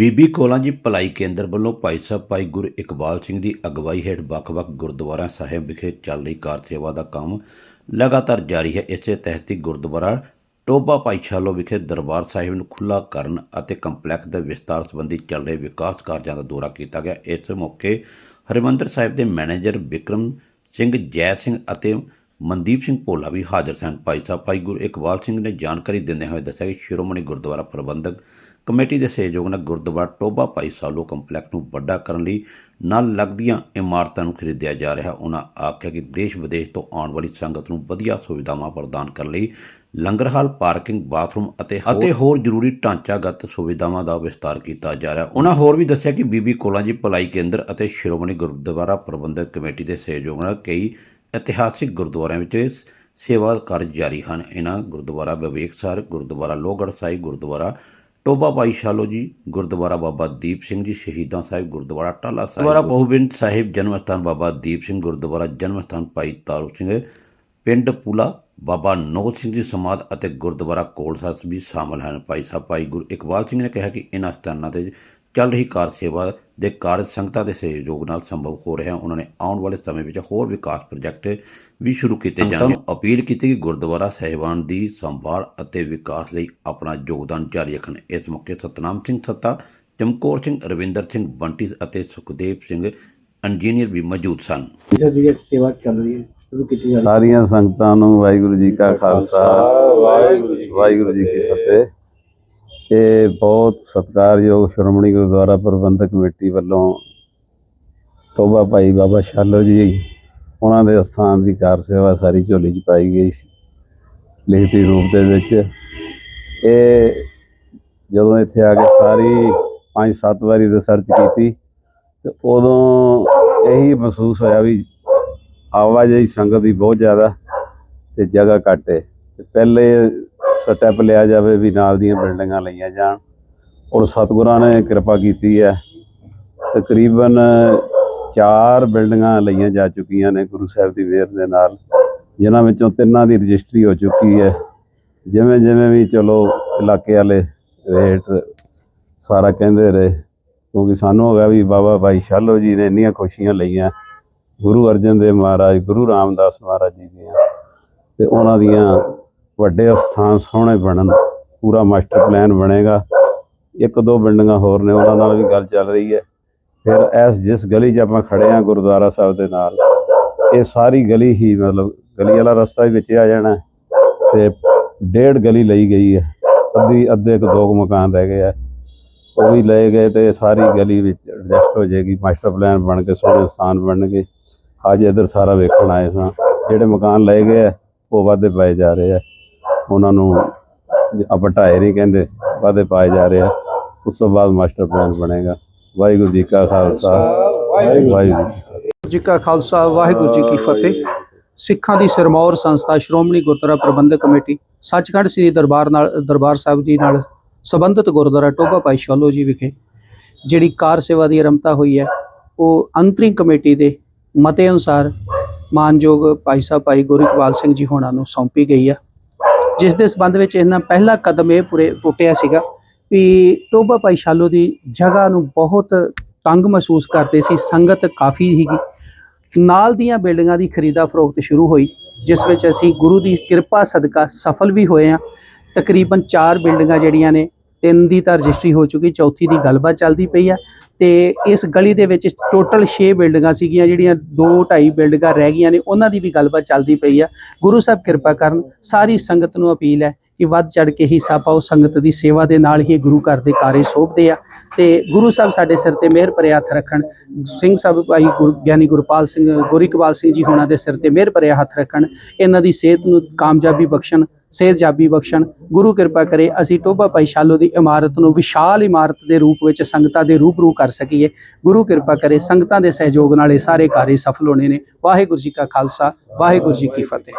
ਬੀਬੀ ਕੋਲਾਂ ਜੀ ਭਲਾਈ ਕੇਂਦਰ ਵੱਲੋਂ ਭਾਈ ਸਾਹਿਬ ਭਾਈ ਗੁਰ ਇਕਬਾਲ ਸਿੰਘ ਦੀ ਅਗਵਾਈ ਹੇਠ ਵੱਖ-ਵੱਖ ਗੁਰਦੁਆਰਾ ਸਾਹਿਬ ਵਿਖੇ ਚੱਲ ਰਹੀ ਕਾਰ ਸੇਵਾ ਦਾ ਕੰਮ ਲਗਾਤਾਰ ਜਾਰੀ ਹੈ। ਇਸੇ ਤਹਿਤ ਹੀ ਗੁਰਦੁਆਰਾ ਟੋਬਾ ਪਾਈਸ਼ਾਲੋ ਵਿਖੇ ਦਰਬਾਰ ਸਾਹਿਬ ਨੂੰ ਖੁੱਲਾ ਕਰਨ ਅਤੇ ਕੰਪਲੈਕਸ ਦੇ ਵਿਸਤਾਰ ਸੰਬੰਧੀ ਚੱਲ ਰਹੇ ਵਿਕਾਸ ਕਾਰਜਾਂ ਦਾ ਦੌਰਾ ਕੀਤਾ ਗਿਆ। ਇਸ ਮੌਕੇ ਹਰਿਮੰਦਰ ਸਾਹਿਬ ਦੇ ਮੈਨੇਜਰ ਵਿਕਰਮ ਸਿੰਘ, ਜੈ ਸਿੰਘ ਅਤੇ ਮਨਦੀਪ ਸਿੰਘ ਭੋਲਾ ਵੀ ਹਾਜ਼ਰ ਸਨ। ਭਾਈ ਸਾਹਿਬ ਭਾਈ ਗੁਰੂ ਇਕਬਾਲ ਸਿੰਘ ਨੇ ਜਾਣਕਾਰੀ ਦਿੰਦੇ ਹੋਏ ਦੱਸਿਆ ਕਿ ਸ਼੍ਰੋਮਣੀ ਗੁਰਦੁਆਰਾ ਪ੍ਰਬੰਧਕ ਕਮੇਟੀ ਦੇ ਸਹਿਯੋਗ ਨਾਲ ਗੁਰਦੁਆਰਾ ਟੋਬਾ ਭਾਈ ਸਾਲੋ ਕੰਪਲੈਕਸ ਨੂੰ ਵੱਡਾ ਕਰਨ ਲਈ ਨਾਲ ਲੱਗਦੀਆਂ ਇਮਾਰਤਾਂ ਨੂੰ ਖਰੀਦਿਆ ਜਾ ਰਿਹਾ। ਉਹਨਾਂ ਆਖਿਆ ਕਿ ਦੇਸ਼ ਵਿਦੇਸ਼ ਤੋਂ ਆਉਣ ਵਾਲੀ ਸੰਗਤ ਨੂੰ ਵਧੀਆ ਸੁਵਿਧਾਵਾਂ ਪ੍ਰਦਾਨ ਕਰਨ ਲਈ ਲੰਗਰ ਹਾਲ ਪਾਰਕਿੰਗ, ਬਾਥਰੂਮ ਅਤੇ ਅਤੇ ਹੋਰ ਜ਼ਰੂਰੀ ਢਾਂਚਾਗਤ ਸੁਵਿਧਾਵਾਂ ਦਾ ਵਿਸਤਾਰ ਕੀਤਾ ਜਾ ਰਿਹਾ। ਉਹਨਾਂ ਹੋਰ ਵੀ ਦੱਸਿਆ ਕਿ ਬੀਬੀ ਕੋਲਾਂਜੀ ਭਲਾਈ ਕੇਂਦਰ ਅਤੇ ਸ਼੍ਰੋਮਣੀ ਗੁਰਦੁਆਰਾ ਪ੍ਰਬੰਧਕ ਕਮੇਟੀ ਦੇ ਸਹਿਯੋਗ ਨਾਲ ਕਈ ਇਤਿਹਾਸਿਕ ਗੁਰਦੁਆਰਿਆਂ ਵਿੱਚ ਸੇਵਾ ਕਾਰਜ ਜਾਰੀ ਹਨ। ਇਹਨਾਂ ਗੁਰਦੁਆਰਾ ਵਿਵੇਕਸਰ ਗੁਰਦੁਆਰਾ ਲੋਹਗੜ੍ਹ ਸਾਹਿਬ, ਗੁਰਦੁਆਰਾ ਟੋਬਾ ਭਾਈ ਸ਼ਾਲੋ ਜੀ ਗੁਰਦੁਆਰਾ ਬਾਬਾ ਦੀਪ ਸਿੰਘ ਜੀ ਸ਼ਹੀਦਾਂ ਸਾਹਿਬ ਗੁਰਦੁਆਰਾ ਟਾਲਾ ਸਾਹਿਬ ਗੁਰਦੁਆਰਾ ਬਹੁਬਿੰਦ ਸਾਹਿਬ ਜਨਮ ਸਥਾਨ ਬਾਬਾ ਦੀਪ ਸਿੰਘ ਗੁਰਦੁਆਰਾ ਜਨਮ ਸਥਾਨ ਭਾਈ ਤਾਰੂ ਸਿੰਘ ਪਿੰਡ ਪੁਲਾ ਬਾਬਾ ਨੌ ਸਿੰਘ ਦੀ ਸਮਾਧ ਅਤੇ ਗੁਰਦੁਆਰਾ ਕੋਲ ਸਾਹਿਬ ਵੀ ਸ਼ਾਮਲ ਹਨ। ਭਾਈ ਸਾਹਿਬ ਭਾਈ ਗੁਰੂ ਇਕਬਾਲ ਸਿੰਘ ਨੇ ਕਿਹਾ ਕਿ ਇਹਨਾਂ ਸਥਾਨਾਂ ਤੇ ਚੱਲ ਰਹੀ ਕਾਰ ਸੇਵਾ ਦੇ ਕਾਰਜ ਸੰਗਤਾਂ ਦੇ ਸਹਿਯੋਗ ਨਾਲ ਸੰਭਵ ਹੋ ਰਿਹਾ। ਉਹਨਾਂ ਨੇ ਆਉਣ ਵਾਲੇ ਸਮੇਂ ਵਿੱਚ ਹੋਰ ਵਿਕਾਸ ਪ੍ਰੋਜੈਕਟ ਵੀ ਸ਼ੁਰੂ ਕੀਤੇ ਜਾਣਗੇ। ਅਪੀਲ ਕੀਤੀ ਕਿ ਗੁਰਦੁਆਰਾ ਸਾਹਿਬਾਨ ਦੀ ਸੰਭਾਲ ਅਤੇ ਵਿਕਾਸ ਲਈ ਆਪਣਾ ਯੋਗਦਾਨ ਜਾਰੀ ਰੱਖਣ। ਇਸ ਮੌਕੇ ਸਤਨਾਮ ਸਿੰਘ ਸੱਤਾ ਚਮਕੌਰ ਸਿੰਘ ਰਵਿੰਦਰ ਸਿੰਘ ਬੰਟੀ ਅਤੇ ਸੁਖਦੇਵ ਸਿੰਘ ਇੰਜੀਨੀਅਰ ਵੀ ਮੌਜੂਦ ਸਨ। ਜਿਹੜਾ ਦੀ ਸੇਵਾ ਚੱਲ ਰਹੀ ਹੈ। ਸ਼ੁਰੂ ਕੀਤੀ ਜਾ ਰਹੀ ਸਾਰੀਆਂ ਸੰਗਤਾਂ ਨੂੰ ਵਾਹਿਗੁਰੂ ਜੀ ਕਾ ਖਾਲਸਾ ਵਾਹਿਗੁਰੂ ਜੀ ਕੀ ਫਤਿਹ। ਇਹ ਬਹੁਤ ਸਤਿਕਾਰਯੋਗ ਸ਼੍ਰੋਮਣੀ ਗੁਰਦੁਆਰਾ ਪ੍ਰਬੰਧਕ ਕਮੇਟੀ ਵੱਲੋਂ ਟੋਬਾ ਭਾਈ ਬਾਬਾ ਸ਼ਾਲੋ ਜੀ ਉਹਨਾਂ ਦੇ ਸਥਾਨ ਦੀ ਕਾਰ ਸੇਵਾ ਸਾਰੀ ਝੋਲੀ 'ਚ ਪਾਈ ਗਈ ਸੀ, ਲਿਖਤੀ ਰੂਪ ਦੇ ਵਿੱਚ। ਇਹ ਜਦੋਂ ਇੱਥੇ ਆ ਕੇ ਸਾਰੀ ਪੰਜ ਸੱਤ ਵਾਰੀ ਰਿਸਰਚ ਕੀਤੀ, ਤੇ ਉਦੋਂ ਇਹੀ ਮਹਿਸੂਸ ਹੋਇਆ ਵੀ ਆਵਾਜਾਈ ਸੰਗਤ ਦੀ ਬਹੁਤ ਜ਼ਿਆਦਾ ਤੇ ਜਗ੍ਹਾ ਘੱਟ ਹੈ ਤੇ ਪਹਿਲੇ ਸਟੈਪ ਲਿਆ ਜਾਵੇ ਵੀ ਨਾਲ ਦੀਆਂ ਬਿਲਡਿੰਗਾਂ ਲਈਆਂ ਜਾਣ। ਔਰ ਸਤਿਗੁਰਾਂ ਨੇ ਕਿਰਪਾ ਕੀਤੀ ਹੈ। ਤਕਰੀਬਨ ਚਾਰ ਬਿਲਡਿੰਗਾਂ ਲਈਆਂ ਜਾ ਚੁੱਕੀਆਂ ਨੇ ਗੁਰੂ ਸਾਹਿਬ ਦੀ ਮਿਹਰ ਦੇ ਨਾਲ, ਜਿਨ੍ਹਾਂ ਵਿੱਚੋਂ ਤਿੰਨਾਂ ਦੀ ਰਜਿਸਟਰੀ ਹੋ ਚੁੱਕੀ ਹੈ। ਜਿਵੇਂ ਜਿਵੇਂ ਵੀ ਚਲੋ ਇਲਾਕੇ ਵਾਲੇ ਰੇਟ ਸਾਰਾ ਕਹਿੰਦੇ ਰਹੇ, ਕਿਉਂਕਿ ਸਾਨੂੰ ਹੋ ਵੀ ਬਾਬਾ ਭਾਈ ਸ਼ਾਲੋ ਜੀ ਨੇ ਇੰਨੀਆਂ ਖੁਸ਼ੀਆਂ ਲਈਆਂ। ਗੁਰੂ ਅਰਜਨ ਦੇਵ ਮਹਾਰਾਜ, ਗੁਰੂ ਰਾਮਦਾਸ ਮਹਾਰਾਜ ਜੀ ਦੀਆਂ ਤੇ ਉਹਨਾਂ ਦੀਆਂ ਵੱਡੇ ਸਥਾਨ ਸੋਹਣੇ ਬਣਨ, ਪੂਰਾ ਮਾਸਟਰ ਪਲਾਨ ਬਣੇਗਾ। ਇੱਕ ਦੋ ਬਿਲਡਿੰਗਾਂ ਹੋਰ ਨੇ, ਉਹਨਾਂ ਨਾਲ ਵੀ ਗੱਲ ਚੱਲ ਰਹੀ ਹੈ। ਫਿਰ ਇਸ ਜਿਸ ਗਲੀ 'ਚ ਆਪਾਂ ਖੜੇ ਆ ਗੁਰਦੁਆਰਾ ਸਾਹਿਬ ਦੇ ਨਾਲ, ਇਹ ਸਾਰੀ ਗਲੀ ਹੀ ਮਤਲਬ ਗਲੀ ਵਾਲਾ ਰਸਤਾ ਵੀ ਵਿੱਚ ਆ ਜਾਣਾ ਹੈ ਤੇ ਡੇਢ ਗਲੀ ਲਈ ਗਈ ਹੈ। ਅੱਧੀ, ਅੱਧੇ ਕੁ ਦੋ ਕੁ ਮਕਾਨ ਰਹਿ ਗਏ ਆ ਉਹ ਵੀ ਲਏ ਗਏ ਤੇ ਸਾਰੀ ਗਲੀ ਵਿੱਚ ਐਡਜਸਟ ਹੋ ਜਾਏਗੀ ਮਾਸਟਰ ਪਲਾਨ ਬਣ ਕੇ ਸੋਹਣੇ ਸਥਾਨ ਬਣਨਗੇ। ਅੱਜ ਇੱਧਰ ਸਾਰਾ ਵੇਖਣ ਆਏ ਸਾਂ, ਜਿਹੜੇ ਮਕਾਨ ਲਏ ਗਏ ਆ ਉਹ ਵਾਧੇ ਪਾਏ ਜਾ ਰਹੇ ਆ ਉਹਨਾਂ ਨੂੰ ਆਪਾਂ ਢਾਏ ਨਹੀਂ ਕਹਿੰਦੇ ਵਾਧੇ ਪਾਏ ਜਾ ਰਹੇ ਆ। ਉਸ ਤੋਂ ਬਾਅਦ ਮਾਸਟਰ ਪਲਾਨ ਬਣੇਗਾ। ਵਾਹਿਗੁਰੂ ਜੀ ਕਾ ਖਾਲਸਾ। ਵਾਹਿਗੁਰੂ ਜੀ ਜੀ ਕਾ ਖਾਲਸਾ, ਵਾਹਿਗੁਰੂ ਜੀ ਕੀ ਫਤਿਹ। ਸਿੱਖਾਂ ਦੀ ਸਿਰਮੌਰ ਸੰਸਥਾ ਸ਼੍ਰੋਮਣੀ ਗੁਰਦੁਆਰਾ ਪ੍ਰਬੰਧਕ ਕਮੇਟੀ, ਸੱਚਖੰਡ ਸ੍ਰੀ ਦਰਬਾਰ ਨਾਲ, ਦਰਬਾਰ ਸਾਹਿਬ ਜੀ ਨਾਲ ਸੰਬੰਧਿਤ ਗੁਰਦੁਆਰਾ ਟੋਭਾ ਭਾਈ ਸ਼ਾਲੋ ਜੀ ਵਿਖੇ ਜਿਹੜੀ ਕਾਰ ਸੇਵਾ ਦੀ ਆਰੰਭਤਾ ਹੋਈ ਹੈ, ਉਹ ਅੰਤਰਿੰਗ ਕਮੇਟੀ ਦੇ ਮਤੇ ਅਨੁਸਾਰ ਮਾਨਯੋਗ ਭਾਈ ਸਾਹਿਬ, ਭਾਈ ਗੁਰੂ ਇਕਬਾਲ ਸਿੰਘ ਜੀ ਹੋਣਾ ਨੂੰ ਸੌਂਪੀ ਗਈ ਹੈ ਜਿਸ ਦੇ ਸਬੰਧ ਵਿੱਚ ਇਹਨਾਂ ਪਹਿਲਾ ਕਦਮ ਇਹ ਪੂਰੇ ਪੁੱਟਿਆ ਸੀਗਾ ਵੀ ਟੋਭਾ ਭਾਈ ਸ਼ਾਲੋ ਦੀ ਜਗ੍ਹਾ ਨੂੰ ਬਹੁਤ ਤੰਗ ਮਹਿਸੂਸ ਕਰਦੇ ਸੀ, ਸੰਗਤ ਕਾਫੀ ਸੀਗੀ। ਨਾਲ ਦੀਆਂ ਬਿਲਡਿੰਗਾਂ ਦੀ ਖਰੀਦਾ ਫਰੋਖਤ ਸ਼ੁਰੂ ਹੋਈ, ਜਿਸ ਵਿੱਚ ਅਸੀਂ ਗੁਰੂ ਦੀ ਕਿਰਪਾ ਸਦਕਾ ਸਫਲ ਵੀ ਹੋਏ ਆ ਤਕਰੀਬਨ 4 ਬਿਲਡਿੰਗਾਂ ਜਿਹੜੀਆਂ ਨੇ ਤਿੰਨ ਦੀ ਤਾਂ ਰਜਿਸਟਰੀ ਹੋ ਚੁੱਕੀ, ਚੌਥੀ ਦੀ ਗੱਲਬਾਤ ਚੱਲਦੀ ਪਈ ਆ। ਤੇ ਇਸ ਗਲੀ ਦੇ ਵਿੱਚ ਟੋਟਲ 6 ਬਿਲਡਿੰਗਾਂ ਸੀਗੀਆਂ, ਜਿਹੜੀਆਂ 2 2.5 ਬਿਲਡਿੰਗਾਂ ਰਹਿ ਗਈਆਂ ਨੇ, ਉਹਨਾਂ ਦੀ ਵੀ ਗੱਲਬਾਤ ਚੱਲਦੀ ਪਈ ਆ। ਗੁਰੂ ਸਾਹਿਬ ਕਿਰਪਾ ਕਰਨ, ਸਾਰੀ ਸੰਗਤ ਨੂੰ ਅਪੀਲ ਹੈ ਕਿ ਵੱਧ ਚੜ ਕੇ ਹਿੱਸਾ ਪਾਓ, ਸੰਗਤ ਦੀ ਸੇਵਾ ਦੇ ਨਾਲ ਹੀ ਗੁਰੂ ਘਰ ਦੇ ਕਾਰੇ ਸੋਭਦੇ ਆ। ਤੇ ਗੁਰੂ ਸਾਹਿਬ ਸਾਡੇ ਸਿਰ ਤੇ ਮਿਹਰ ਭਰਿਆ ਹੱਥ ਰੱਖਣ, ਸਿੰਘ ਸਾਹਿਬ ਭਾਈ ਗੁਰ, ਗਿਆਨੀ ਗੁਰਪਾਲ ਸਿੰਘ ਗੁਰਿਕਵਾਲ ਸਿੰਘ ਜੀ ਹੋਣਾ ਦੇ ਸਿਰ ਤੇ ਮਿਹਰ ਭਰਿਆ ਹੱਥ ਰੱਖਣ, ਇਹਨਾਂ ਦੀ ਸਿਹਤ ਨੂੰ ਕਾਮਯਾਬੀ ਬਖਸ਼ਣ ਸਿਹਤਯਾਬੀ ਬਖਸ਼ਣ, ਗੁਰੂ ਕਿਰਪਾ ਕਰੇ, ਅਸੀਂ ਟੋਭਾ ਭਾਈ ਸ਼ਾਲੋ ਦੀ ਇਮਾਰਤ ਨੂੰ ਵਿਸ਼ਾਲ ਇਮਾਰਤ ਦੇ ਰੂਪ ਵਿੱਚ ਸੰਗਤਾਂ ਦੇ ਰੂਬਰੂ ਕਰ ਸਕੀਏ। ਗੁਰੂ ਕਿਰਪਾ ਕਰੇ, ਸੰਗਤਾਂ ਦੇ ਸਹਿਯੋਗ ਨਾਲ ਇਹ ਸਾਰੇ ਕਾਰਜ ਸਫਲ ਹੋਣੇ ਨੇ। ਵਾਹਿਗੁਰੂ ਜੀ ਕਾ ਖਾਲਸਾ, ਵਾਹਿਗੁਰੂ ਜੀ ਕੀ ਫਤਿਹ।